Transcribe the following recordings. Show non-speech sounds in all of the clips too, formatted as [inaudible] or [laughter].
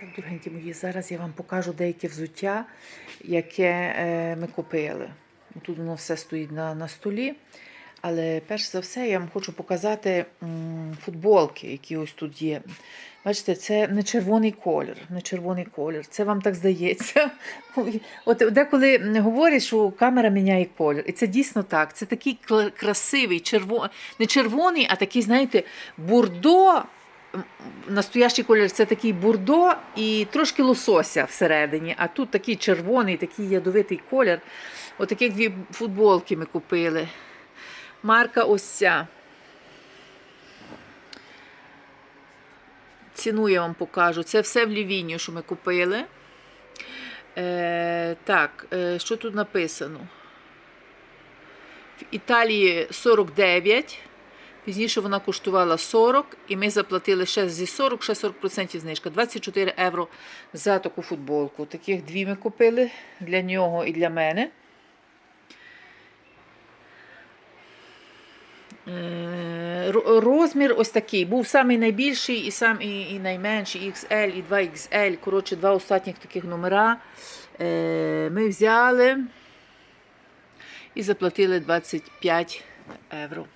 Так, дорогенькі мої, зараз я вам покажу деяке взуття, яке е, ми купили. Тут воно все стоїть на, на столі. Але перш за все я вам хочу показати футболки, які ось тут є. Бачите, це не червоний колір. Не червоний колір. Це вам так здається. [laughs] От деколи говорять, що камера міняє колір. І це дійсно так. Це такий красивий, черво... не червоний, а такий, знаєте, бурдо. Настоящий колір це такий бурдо і трошки лосося всередині. А тут такий червоний, такий ядовитий колір. Отаких дві футболки ми купили. Марка ось ця. Ціну я вам покажу. Це все в Лівінію, що ми купили. Е, так, е, що тут написано? В Італії 49. Пізніше вона коштувала 40, і ми заплатили ще зі 40, ще 40% знижка. 24 євро за таку футболку. Таких дві ми купили для нього і для мене. Е, Розмір ось такий. Був самий найбільший і сам і, і найменший, XL, і 2XL. Коротше, два останніх таких номера. Е, Ми взяли і заплатили 25 євро.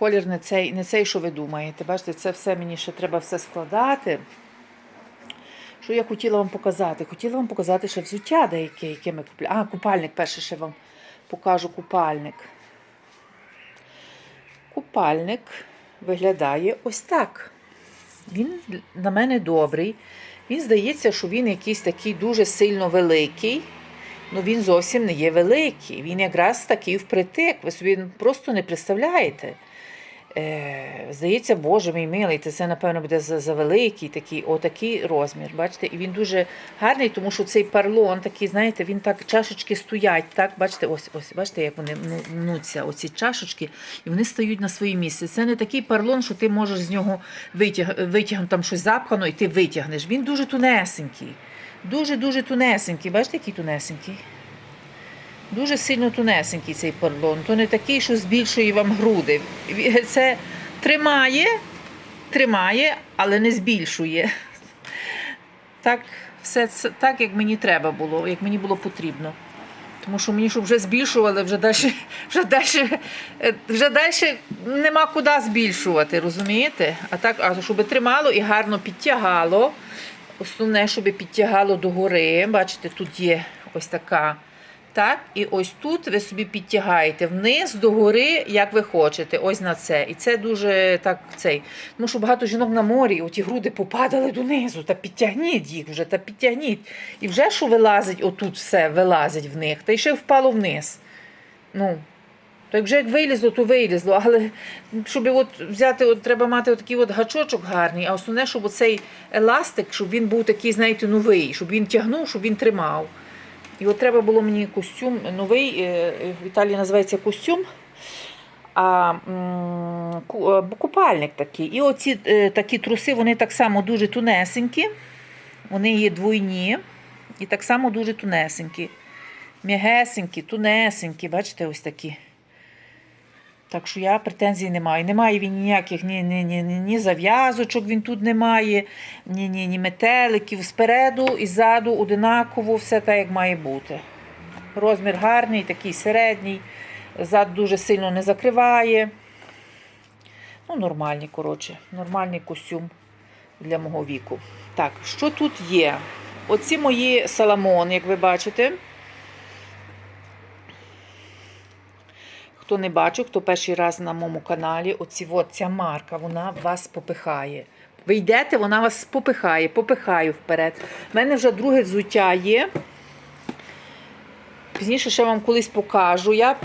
Колір не цей, не цей, що ви думаєте. Бачите, це все мені ще треба все складати. Що я хотіла вам показати? Хотіла вам показати ще взуття деяке, яке ми купили. А, купальник перше ще вам покажу купальник. Купальник виглядає ось так. Він на мене добрий. Він здається, що він якийсь такий дуже сильно великий. Ну він зовсім не є великий. Він якраз такий впритик. Ви собі просто не представляєте. Е, здається, Боже мій милий, це, напевно буде за, за великий такий, отакий розмір. Бачите, і він дуже гарний, тому що цей парлон такий, знаєте, він так чашечки стоять. Так, бачите, ось, ось, бачите, як вони ну- мнуться, оці чашечки, і вони стають на своє місце. Це не такий парлон, що ти можеш з нього витяг, витягнути там щось запхано, і ти витягнеш. Він дуже тунесенький. Дуже-дуже тунесенький. Бачите, який тунесенький? Дуже сильно тунесенький цей парлон. То не такий, що збільшує вам груди. [laughs] Це тримає, тримає, але не збільшує. Так, все так, як мені треба було, як мені було потрібно. Тому що мені щоб вже збільшували, вже далі, [laughs] вже далі, вже далі нема куди збільшувати, розумієте? А так, а щоб тримало і гарно підтягало. Основне, щоб підтягало догори. Бачите, тут є ось така. Так, і ось тут ви собі підтягаєте вниз догори, як ви хочете, ось на це. І це дуже так цей. Тому що багато жінок на морі, оті груди попадали донизу, та підтягніть їх вже, та підтягніть. І вже що вилазить, отут все вилазить в них, та й ще впало вниз. Ну, то вже як вилізло, то вилізло. Але щоб от взяти, от, треба мати такий от гачочок гарний, а основне, щоб оцей еластик, щоб він був такий, знаєте, новий, щоб він тягнув, щоб він тримав. І от треба було мені костюм новий, е, в Італії називається костюм, а е, купальник такий. І оці е, такі труси, вони так само дуже тунесенькі, вони є двойні і так само дуже тунесенькі. М'ягесенькі, тунесенькі, бачите, ось такі. Так що я претензій не маю. Немає він ніяких ні, ні, ні, ні, зав'язочок, він тут немає, ні, ні, ні метеликів. Спереду і ззаду одинаково, все так, як має бути. Розмір гарний, такий середній, зад дуже сильно не закриває. Ну, нормальний, коротше, нормальний костюм для мого віку. Так, що тут є? Оці мої саламони, як ви бачите. Хто не бачив, хто перший раз на моєму каналі, оці ця марка, вона вас попихає. Ви йдете, вона вас попихає, попихаю вперед. У мене вже друге взуття є. Пізніше ще вам колись покажу. Я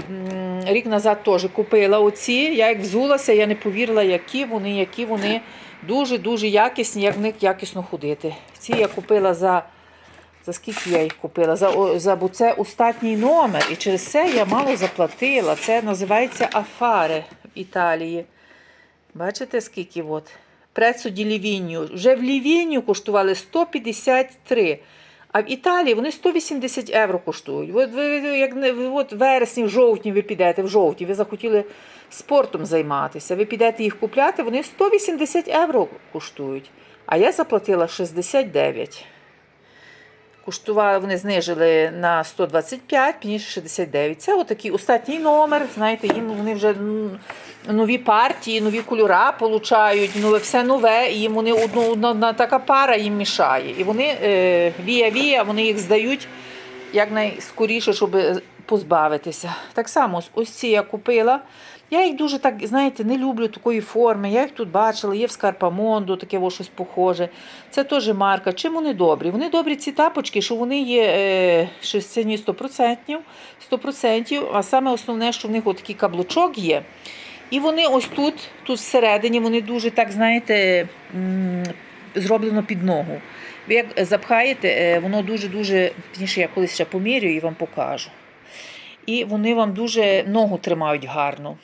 рік назад теж купила оці. Я як взулася, я не повірила, які вони, які вони дуже-дуже якісні, як в них якісно ходити. Ці я купила за. За скільки я їх купила? За, за, бо це остатній номер. І через це я мало заплатила. Це називається Афаре в Італії. Бачите, скільки от? Прецо ді Лівінью. Вже в Лівінью коштували 153. А в Італії вони 180 євро коштують. От ви, як не- от вересні, в жовтні ви підете, в жовтні, ви захотіли спортом займатися, ви підете їх купляти, вони 180 євро коштують. А я заплатила 69. Коштували, вони знижили на 125, пізніше 69. Це отакий остатній номер. Знаєте, їм вони вже нові партії, нові кольора получають, нове, все нове, і їм вони одну, одна, така пара їм мішає. І вони е, вія-вія, вони їх здають якнайскоріше, щоб позбавитися. Так само ось ці я купила. Я їх дуже так, знаєте, не люблю такої форми. Я їх тут бачила, є в Скарпамондо, таке во щось похоже. Це теж марка. Чим вони добрі? Вони добрі ці тапочки, що вони є шерстяні 100%, 100%, а саме основне, що в них отакий каблучок є. І вони ось тут, тут всередині, вони дуже так, знаєте, зроблено під ногу. Ви як запхаєте, е, воно дуже-дуже, пізніше я колись ще помірюю і вам покажу. І вони вам дуже ногу тримають гарно.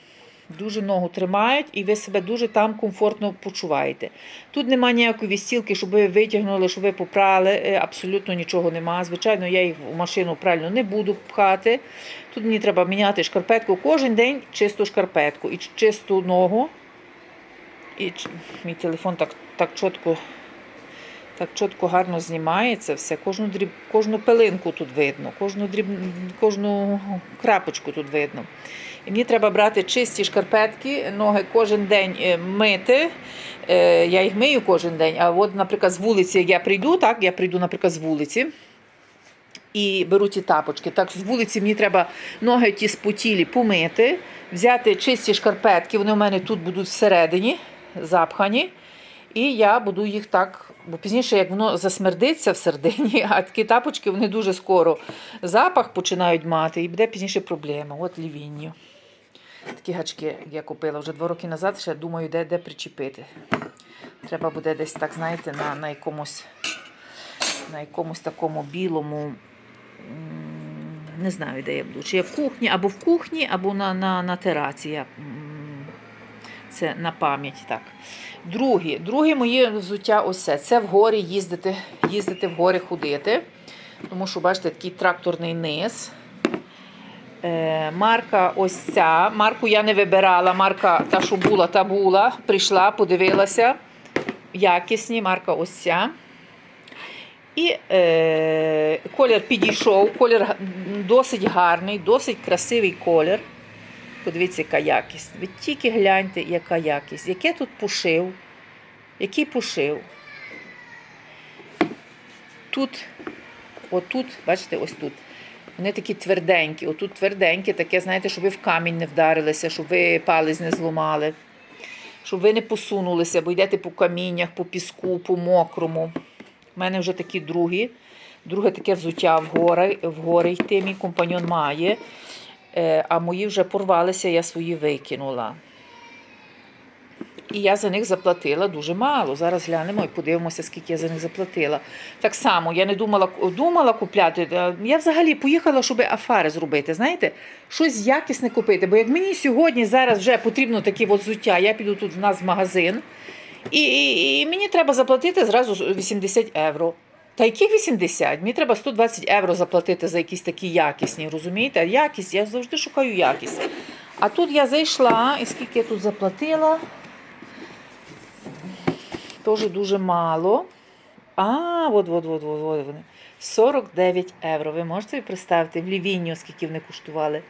Дуже ногу тримають, і ви себе дуже там комфортно почуваєте. Тут немає ніякої вістілки, щоб ви витягнули, щоб ви попрали. е, Абсолютно нічого нема. Звичайно, я їх в машину прально не буду пхати. Тут мені треба міняти шкарпетку кожен день чисту шкарпетку і чисту ногу. І мій телефон так, так чітко. Так чітко гарно знімається все. Кожну, дріб, кожну пилинку тут видно, кожну, дріб, кожну крапочку тут видно. І мені треба брати чисті шкарпетки, ноги кожен день е, мити. Е, Я їх мию кожен день. А от, наприклад, з вулиці, я прийду, так, я прийду, наприклад, з вулиці. І беру ті тапочки. Так, з вулиці мені треба ноги ті спотілі помити, взяти чисті шкарпетки, вони у мене тут будуть всередині, запхані. І я буду їх так, бо пізніше, як воно засмердиться всередині, [laughs] а такі тапочки вони дуже скоро запах починають мати, і буде пізніше проблема. От лівінню. Такі гачки я купила вже два роки назад, ще думаю, де, де причепити. Треба буде десь так, знаєте, на, на, якомусь, на якомусь такому білому. Не знаю, де я буду. Чи я в кухні, або в кухні, або на, на, на тераці. Я, це на пам'ять так. Друге, друге моє взуття ось це. В горі їздити, їздити в гори ходити. Тому що, бачите, такий тракторний низ. Е, марка ось ця. Марку я не вибирала. Марка та, що була, та була. Прийшла, подивилася. Якісні, марка ось ця. І е, колір підійшов. Колір досить гарний, досить красивий колір. Подивіться, яка якість. Ви тільки гляньте, яка якість. Яке тут пошив? Який пошив? Тут, отут, бачите, ось тут. Вони такі тверденькі. Отут тверденькі, таке, знаєте, щоб ви в камінь не вдарилися, щоб ви палець не зламали, щоб ви не посунулися, бо йдете по каміннях, по піску, по мокрому. У мене вже такі другі. Друге таке взуття в гори, в гори йти. Мій компаньон має. Е, а мої вже порвалися, я свої викинула. І я за них заплатила дуже мало. Зараз глянемо і подивимося, скільки я за них заплатила. Так само, я не думала, думала купляти. е, Я взагалі поїхала, щоб афари зробити. Знаєте, щось якісне купити. Бо як мені сьогодні зараз вже потрібно такі взуття, я піду тут в нас в магазин, і, і, і мені треба заплатити зразу 80 євро. Та яких 80? Мені треба 120 євро заплатити за якісь такі якісні, розумієте? Якість, я завжди шукаю якість. А тут я зайшла, і скільки я тут заплатила? Теж дуже мало. А, от, от, от, от, от вони. 49 євро. Ви можете представити в Лівінію, скільки вони коштували?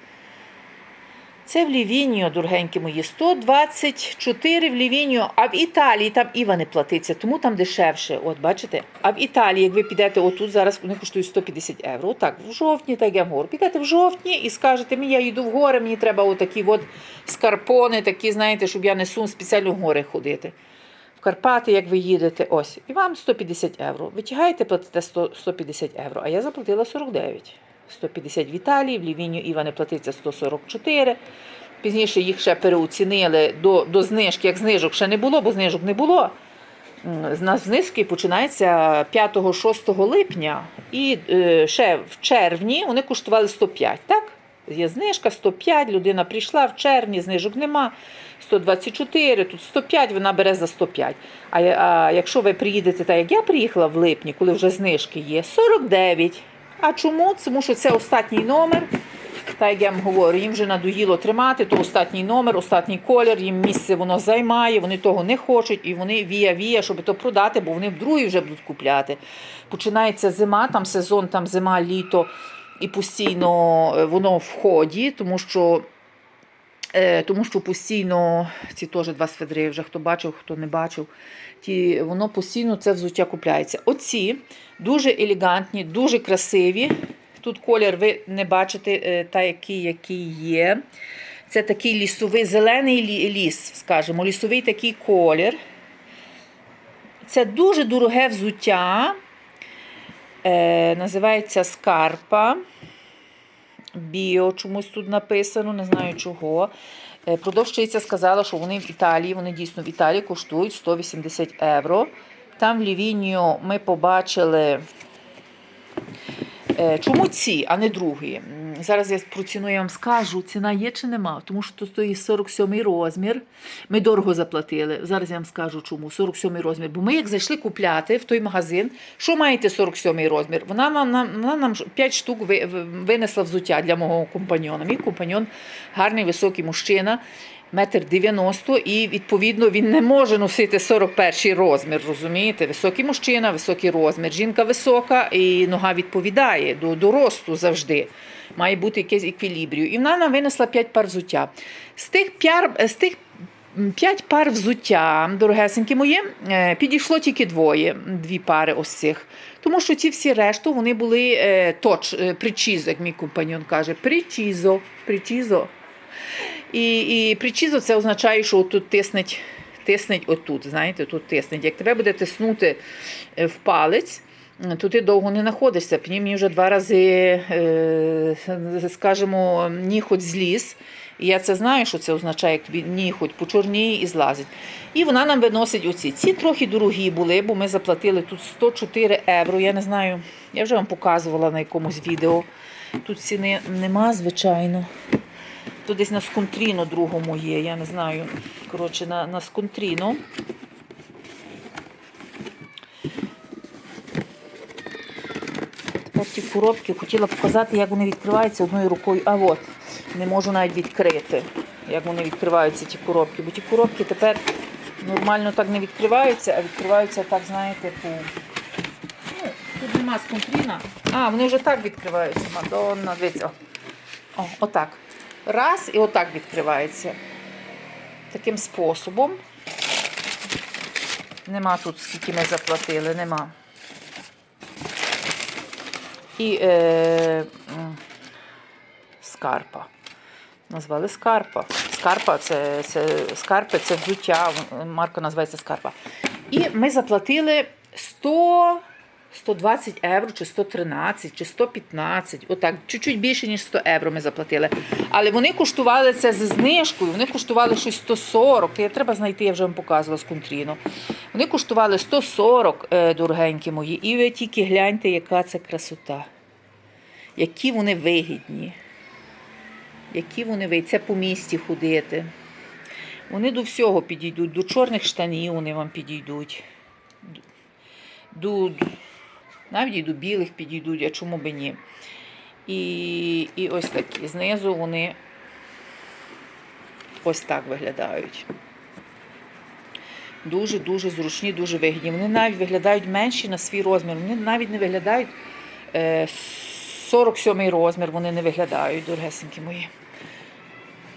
Це в Лівінію, дорогенькі мої, 124 в Лівінію, а в Італії там іва не платиться, тому там дешевше. От бачите? А в Італії, як ви підете отут, зараз вони коштують 150 євро. Отак, в жовтні, так я гору. Підете в жовтні і скажете, мені я їду в гори, мені треба отакі от скарпони, такі, знаєте, щоб я не сум спеціально в гори ходити. В Карпати, як ви їдете, ось, і вам 150 євро. Витягаєте, платите 100, 150 євро, а я заплатила 49. 150 в в Лівінію Іва не платиться 144. Пізніше їх ще переоцінили до, до знижки, як знижок ще не було, бо знижок не було. З нас знижки починаються 5-6 липня. І е, ще в червні вони коштували 105, так? Є знижка 105, людина прийшла в червні, знижок нема. 124, тут 105, вона бере за 105. А, а якщо ви приїдете, так як я приїхала в липні, коли вже знижки є, 49. А чому? Тому що це остатній номер. Так як я вам говорю, їм вже надоїло тримати, то остатній номер, остатній колір, їм місце воно займає, вони того не хочуть, і вони вія-вія, щоб то продати, бо вони в вже будуть купляти. Починається зима, там сезон, там зима, літо, і постійно е, воно в ході, тому що. Е, тому що постійно ці теж два сведри, вже хто бачив, хто не бачив, ті, воно постійно це взуття купляється. Оці дуже елегантні, дуже красиві. Тут колір ви не бачите, е, та який, який є. Це такий лісовий, зелений ліс, скажімо, лісовий такий колір. Це дуже дороге взуття. Е, називається скарпа. Біо чомусь тут написано, не знаю чого. Е, Продавщиця сказала, що вони в Італії, вони дійсно в Італії коштують 180 євро. Там в Лівінію ми побачили. Е, Чому ці, а не другі? Зараз я про ціну я вам скажу, ціна є чи нема, тому що тут є 47 розмір. Ми дорого заплатили. Зараз я вам скажу чому. 47 розмір. Бо ми як зайшли купляти в той магазин, що маєте 47 розмір? Вона нам, вона нам 5 штук ви- ви- винесла взуття для мого компаньона. Мій компаньон гарний високий мужчина. Метр 90 і відповідно він не може носити 41 розмір. Розумієте? Високий мужчина, високий розмір. Жінка висока і нога відповідає до, до росту завжди. Має бути якесь еквілібрію. І вона нам винесла 5 пар взуття. З тих, п'яр, з тих 5 пар взуття, дорогесенькі мої, е, підійшло тільки двоє, дві пари ось цих. Тому що ці всі решту вони були е, точ, е, причізо, як мій компаньон каже. Причізо, причізо. І, і причізо це означає, що тут тиснеть, тиснеть отут. Знаєте, тут тиснеть. Як тебе буде тиснути е, в палець, то ти довго не знаходишся. Мені вже два рази, е, скажімо, ніхоть зліз. І я це знаю, що це означає, як він ніхоть почорніє і злазить. І вона нам виносить оці. Ці трохи дорогі були, бо ми заплатили тут 104 євро. Я не знаю, я вже вам показувала на якомусь відео. Тут ціни нема, звичайно. Тут десь на сконтріно другому є, я не знаю. Коротше, на, на сконтріно. Тепер ті коробки хотіла показати, як вони відкриваються одною рукою. А от, не можу навіть відкрити, як вони відкриваються, ті коробки. Бо ті коробки тепер нормально так не відкриваються, а відкриваються так, знаєте, по. Ну, тут нема сконтріна. А, вони вже так відкриваються. Мадонна, дивіться. О, отак. Раз і отак відкривається. Таким способом. Нема тут, скільки ми заплатили, нема. І е, скарпа. Назвали скарпа. Скарпа це, це скарпи, це взуття. Марка називається скарпа. І ми заплатили 100, 120 євро, чи 113, чи 115. Отак, чуть-чуть більше, ніж 100 євро ми заплатили. Але вони коштували це зі знижкою, вони коштували щось 140. Я треба знайти, я вже вам показувала з контріну. Вони коштували 140, е, дорогенькі мої. І ви тільки гляньте, яка це красота. Які вони вигідні. Які вони вигідні. Це по місті ходити. Вони до всього підійдуть, до чорних штанів вони вам підійдуть. До- навіть і до білих підійдуть, а чому би ні. І, і ось такі. Знизу вони ось так виглядають. Дуже-дуже зручні, дуже вигідні. Вони навіть виглядають менші на свій розмір. Вони навіть не виглядають е, 47 розмір, вони не виглядають, дорогесенькі мої.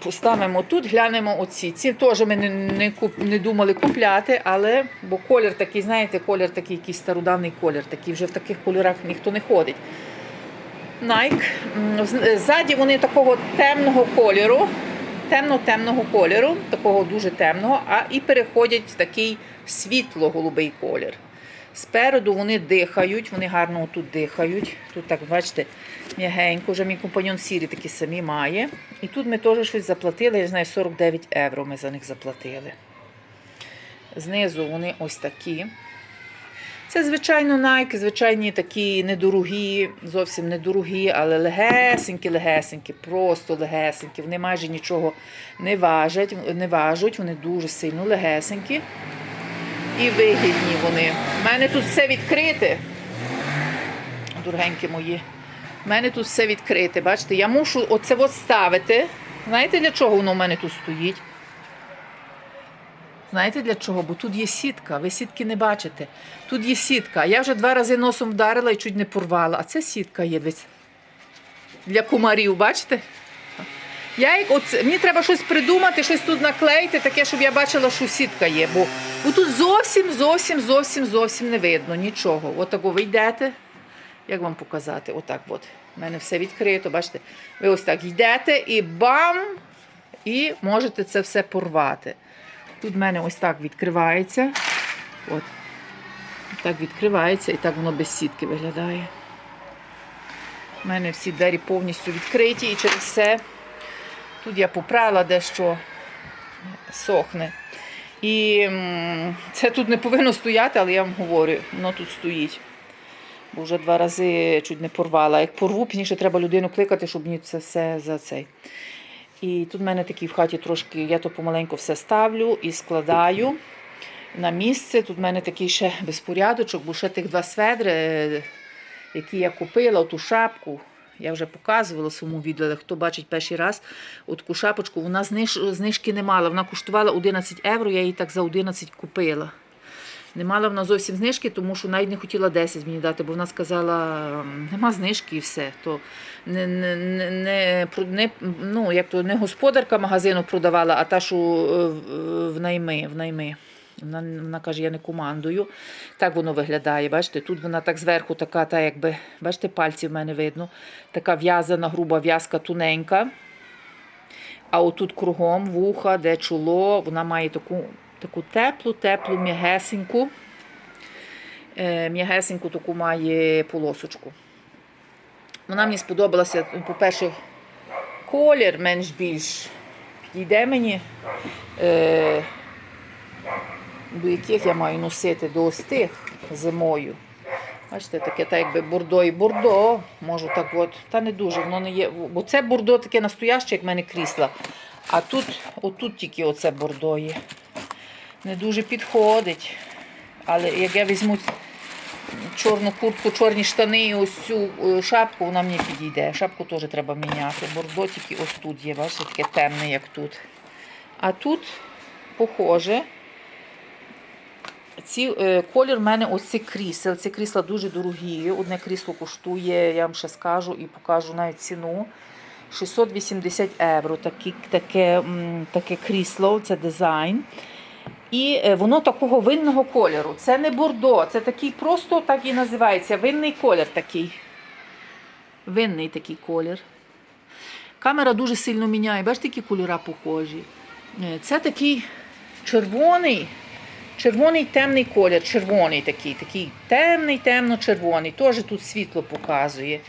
Поставимо тут, глянемо оці. Ці теж ми не, не, куп, не думали купляти, але бо колір такий, знаєте, колір такий, якийсь стародавний колір, такий вже в таких кольорах ніхто не ходить. Nike. Ззаді вони такого темного кольору, темно-темного кольору, такого дуже темного, а і переходять в такий світло-голубий колір. Спереду вони дихають, вони гарно тут дихають. Тут так, бачите, м'ягенько. Вже мій компаньон сірі такі самі має. І тут ми теж щось заплатили, я знаю, 49 євро ми за них заплатили. Знизу вони ось такі. Це, звичайно, Nike, звичайні такі недорогі, зовсім недорогі, але легесенькі, легесенькі, просто легесенькі. Вони майже нічого не важать, не важуть, вони дуже сильно легесенькі і вигідні вони. У мене тут все відкрите. Дорогенькі мої. У мене тут все відкрите. Бачите, я мушу оце от ставити. Знаєте, для чого воно в мене тут стоїть? Знаєте для чого? Бо тут є сітка, ви сітки не бачите. Тут є сітка. Я вже два рази носом вдарила і чуть не порвала. А це сітка є десь. Для кумарів, бачите? Я як оце, мені треба щось придумати, щось тут наклеїти, таке, щоб я бачила, що сітка є. Бо, бо тут зовсім, зовсім, зовсім, зовсім не видно нічого. Отако ви йдете. Як вам показати? Отак от. У мене все відкрито, бачите? Ви ось так йдете і бам! І можете це все порвати. Тут в мене ось так відкривається. От. Так відкривається і так воно без сітки виглядає. У мене всі двері повністю відкриті і через це тут я попрала дещо сохне. І це тут не повинно стояти, але я вам говорю, воно тут стоїть. Бо вже два рази чуть не порвала. Як порву, пізніше треба людину кликати, щоб мені це все за цей. І тут в мене такий в хаті трошки, я то помаленьку все ставлю і складаю на місце. Тут в мене такий ще безпорядочок, бо ще тих два сведри, які я купила, ту шапку. Я вже показувала своєму відео, але хто бачить перший раз, от таку шапочку, вона знижки не мала. Вона коштувала 11 євро, я її так за 11 купила. Не мала вона зовсім знижки, тому що навіть не хотіла 10 мені дати, бо вона сказала, нема знижки і все. То не, не, не, не, ну, як то, не господарка магазину продавала, а та, що е, в найми. В найми. Вона, вона каже, я не командую. Так воно виглядає. Бачите, тут вона так зверху, така, та, якби, бачите, пальці в мене видно. Така в'язана, груба в'язка тоненька. А отут кругом вуха, де чоло, вона має таку, таку теплу, теплу, м'ягесеньку. Е, м'ягесеньку таку має полосочку. Вона мені сподобалася, по-перше, колір менш більш підійде мені, е, до яких я маю носити до ось зимою. Бачите, таке так якби бордо і бордо. Можу так от. Та не дуже, воно не є. Бо це бордо таке настояще, як в мене крісла. А тут, отут тільки оце бордо є. Не дуже підходить. Але як я візьму чорну куртку, чорні штани і ось цю е, шапку, вона мені підійде. Шапку теж треба міняти. Бордо тільки ось тут є, бачите, таке темне, як тут. А тут, похоже, ці, е, колір в мене ось ці крісел. Ці крісла дуже дорогі. Одне крісло коштує, я вам ще скажу і покажу навіть ціну. 680 євро. Таке, таке крісло, це дизайн. І е, воно такого винного кольору. Це не бордо, це такий просто так і називається. Винний колір такий. Винний такий колір. Камера дуже сильно міняє. Бачите, які кольори похожі. Е, Це такий червоний, червоний темний колір. Червоний такий, такий темний, темно-червоний. Теж тут світло показує.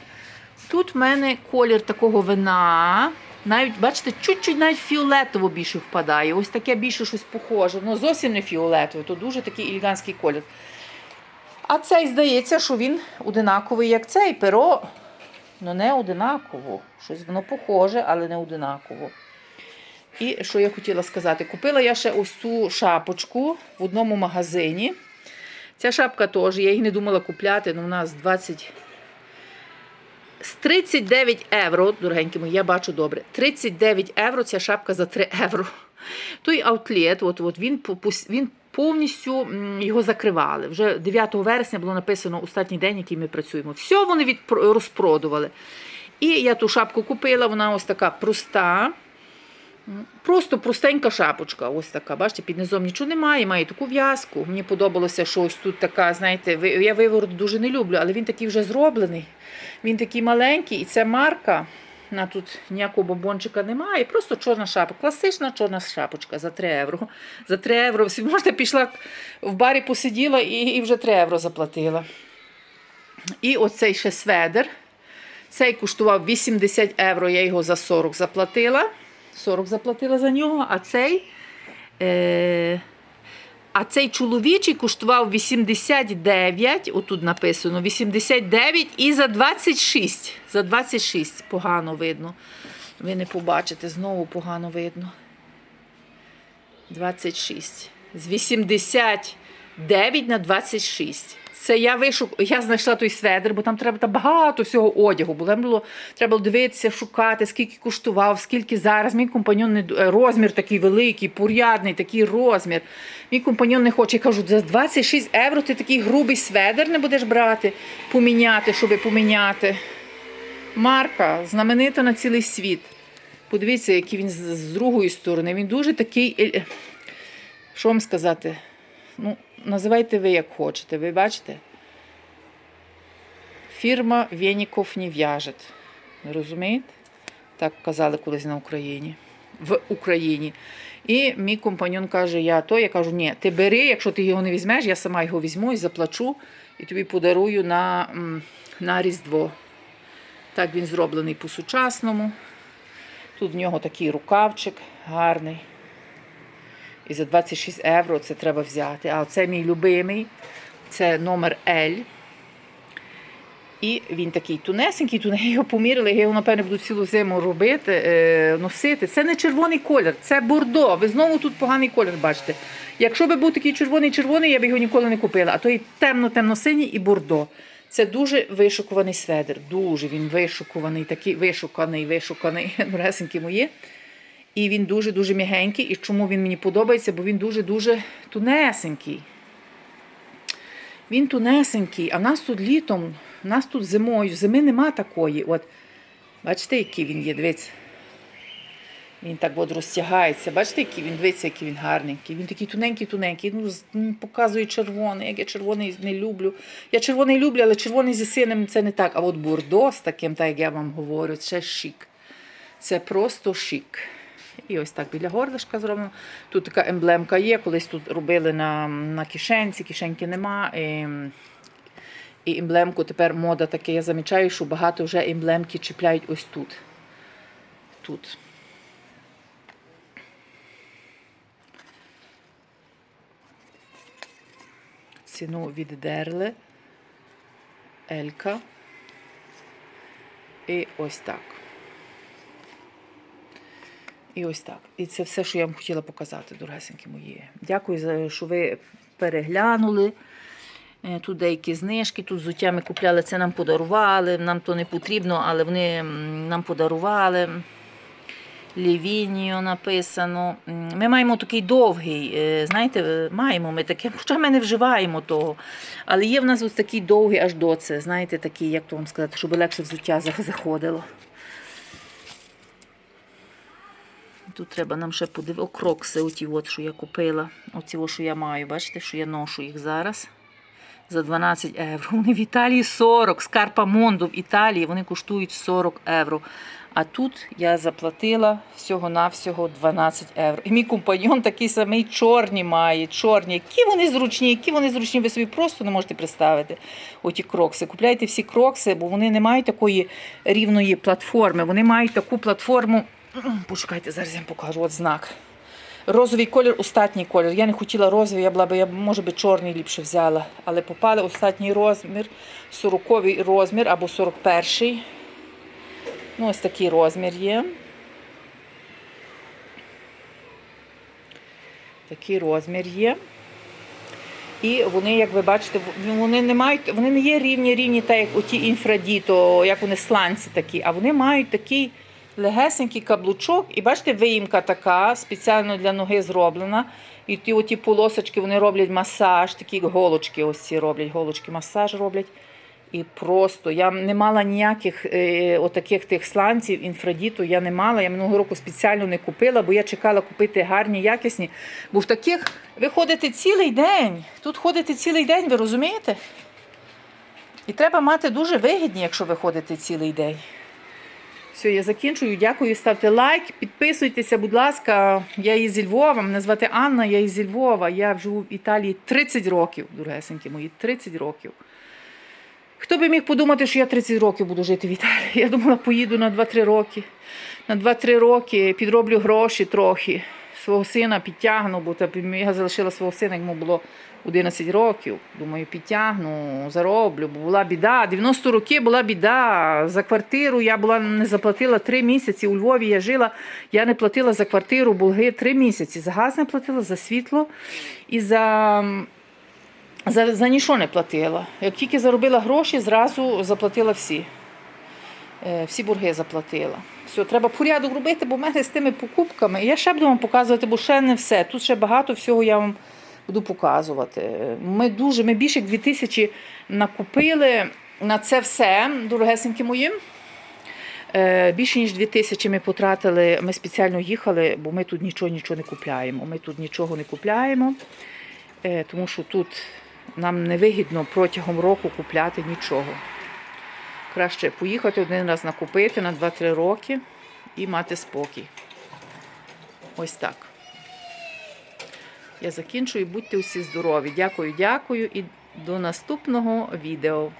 Тут в мене колір такого вина. Навіть, бачите, чуть-чуть навіть фіолетово більше впадає. Ось таке більше щось похоже. Ну, зовсім не фіолетове, то дуже такий елегантський колір. А цей здається, що він одинаковий, як цей перо. Ну, не одинаково. Щось воно похоже, але не одинаково. І що я хотіла сказати? Купила я ще ось цю шапочку в одному магазині. Ця шапка теж, я її не думала купляти, але у нас 20. З 39 євро, дорогенькі мої, я бачу добре. 39 євро ця шапка за 3 євро. Той аутлет, от, от, він, він повністю його закривали. Вже 9 вересня було написано останній день, який ми працюємо. Все вони від, розпродували. І я ту шапку купила, вона ось така проста. Просто простенька шапочка, ось така. Бачите, під низом нічого немає, має таку в'язку. Мені подобалося, що ось тут така, знаєте, я виворот дуже не люблю, але він такий вже зроблений. Він такий маленький, і це марка. На тут ніякого бомбончика немає, просто чорна шапка. Класична чорна шапочка за 3 євро. За 3 євро. Всі- Можете, пішла в барі посиділа і, і вже 3 євро заплатила. І оцей ще сведер. Цей коштував 80 євро, я його за 40 заплатила. 40 заплатила за нього, а цей. Е, А цей чоловічий коштував 89, отут написано 89 і за 26. За 26 погано видно. Ви не побачите, знову погано видно. 26. З 89 на 26. Це я вишук... я знайшла той сведер, бо там треба там багато всього одягу. Було, Там було, треба було дивитися, шукати, скільки коштував, скільки зараз. Мій компаньон не е, розмір такий великий, порядний, такий розмір. Мій компаньон не хоче. Я кажу, за 26 євро ти такий грубий сведер не будеш брати, поміняти, щоб поміняти. Марка знаменита на цілий світ. Подивіться, який він з, другої сторони. Він дуже такий. е, Що вам сказати? Ну, називайте ви як хочете. Ви бачите? Фірма Вєніков не в'яжет. Розумієте? Так казали колись на Україні. В Україні. І мій компаньон каже: я то, я кажу, ні, ти бери, якщо ти його не візьмеш, я сама його візьму і заплачу, і тобі подарую на, на Різдво. Так він зроблений по-сучасному. Тут в нього такий рукавчик гарний. І за 26 євро це треба взяти. А це мій любимий, це номер L. І він такий тунесенький, тунесенький, його поміряли, я його, напевне, буду цілу зиму робити, носити. Це не червоний колір, це бордо. Ви знову тут поганий колір бачите. Якщо би був такий червоний-червоний, я б його ніколи не купила. А то і темно-темно-синій і бордо. Це дуже вишукуваний сведер. Дуже він вишукуваний, такий вишуканий, вишуканий, дорогесенькі мої. І він дуже-дуже м'ягенький. І чому він мені подобається? Бо він дуже-дуже тунесенький. Він тунесенький, а в нас тут літом, в нас тут зимою, зими нема такої. От, бачите, який він є, дивіться. Він так от розтягається. Бачите, який він дивіться, який він гарненький. Він такий тоненький-тоненький. Ну, показує червоний. Як я червоний не люблю. Я червоний люблю, але червоний зі синим це не так. А от бурдо з таким, так як я вам говорю, це шик. Це просто шик. І ось так біля горлишка зроблено. Тут така емблемка є. Колись тут робили на, на кишенці, кишеньки нема. І, і емблемку тепер мода таке. Я замічаю, що багато вже емблемки чіпляють ось тут. Тут. Ціну віддерли. Елька. І ось так. І ось так. І це все, що я вам хотіла показати, дорогесенькі мої. Дякую, що ви переглянули. Е, Тут деякі знижки, тут взуття ми купляли, це нам подарували. Нам то не потрібно, але вони нам подарували. Лівініо написано. Ми маємо такий довгий, е, знаєте, е, маємо ми таке, хоча ми не вживаємо того. Але є в нас ось такий довгий аж до це, знаєте, такий, як то вам сказати, щоб легше взуття заходило. Тут треба нам ще подивитися. О, крокси, оті от, що я купила. Оці, що я маю. Бачите, що я ношу їх зараз. За 12 євро. Вони в Італії 40. Скарпа Мондо в Італії вони коштують 40 євро. А тут я заплатила всього-навсього 12 євро. І мій компаньон такий самий чорні має, чорні. Які вони зручні, які вони зручні, ви собі просто не можете представити. Оті крокси. Купляйте всі крокси, бо вони не мають такої рівної платформи. Вони мають таку платформу. Почекайте, зараз я вам покажу от знак. Розовий колір, остатній колір. Я не хотіла розовий, я була б, я може би, чорний ліпше взяла. Але попали остатній розмір, 40 розмір або 41. Ну, ось такий розмір є. Такий розмір є. І вони, як ви бачите, вони не мають, вони не є рівні, рівні, так як оті інфрадіто, як вони сланці такі, а вони мають такий легесенький каблучок. І бачите, виїмка така, спеціально для ноги зроблена. І ті оті полосочки вони роблять масаж, такі голочки ось ці роблять, голочки масаж роблять. І просто я не мала ніяких е, отаких тих сланців, інфрадіту я не мала. Я минулого року спеціально не купила, бо я чекала купити гарні, якісні. Бо в таких ви ходите цілий день. Тут ходите цілий день, ви розумієте? І треба мати дуже вигідні, якщо ви ходите цілий день. Все, я закінчую. Дякую, ставте лайк, підписуйтеся, будь ласка. Я із Львова, мене звати Анна, я із Львова. Я живу в Італії 30 років, дорогесенькі мої, 30 років. Хто би міг подумати, що я 30 років буду жити в Італії? Я думала, поїду на 2-3 роки. На 2-3 роки підроблю гроші трохи свого сина підтягну, бо я залишила свого сина, йому було 11 років. Думаю, підтягну, зароблю, бо була біда. 90 років була біда. За квартиру я була не заплатила 3 місяці. У Львові я жила, я не платила за квартиру Булги 3 місяці. За газ не платила, за світло і за. За, за нічого не платила. Як тільки заробила гроші, зразу заплатила всі. Е, всі борги заплатила. Все, треба порядок робити, бо в мене з тими покупками. Я ще буду вам показувати, бо ще не все. Тут ще багато всього я вам буду показувати. Ми дуже, ми більше як 2000 накупили на це все, дорогесенькі мої. Е, Більше ніж 2000 ми потратили. Ми спеціально їхали, бо ми тут нічого нічого не купляємо. Ми тут нічого не купляємо, е, тому що тут нам невигідно протягом року купляти нічого. Краще поїхати один раз накупити на 2-3 роки і мати спокій. Ось так. Я закінчую. Будьте усі здорові. Дякую, дякую і до наступного відео.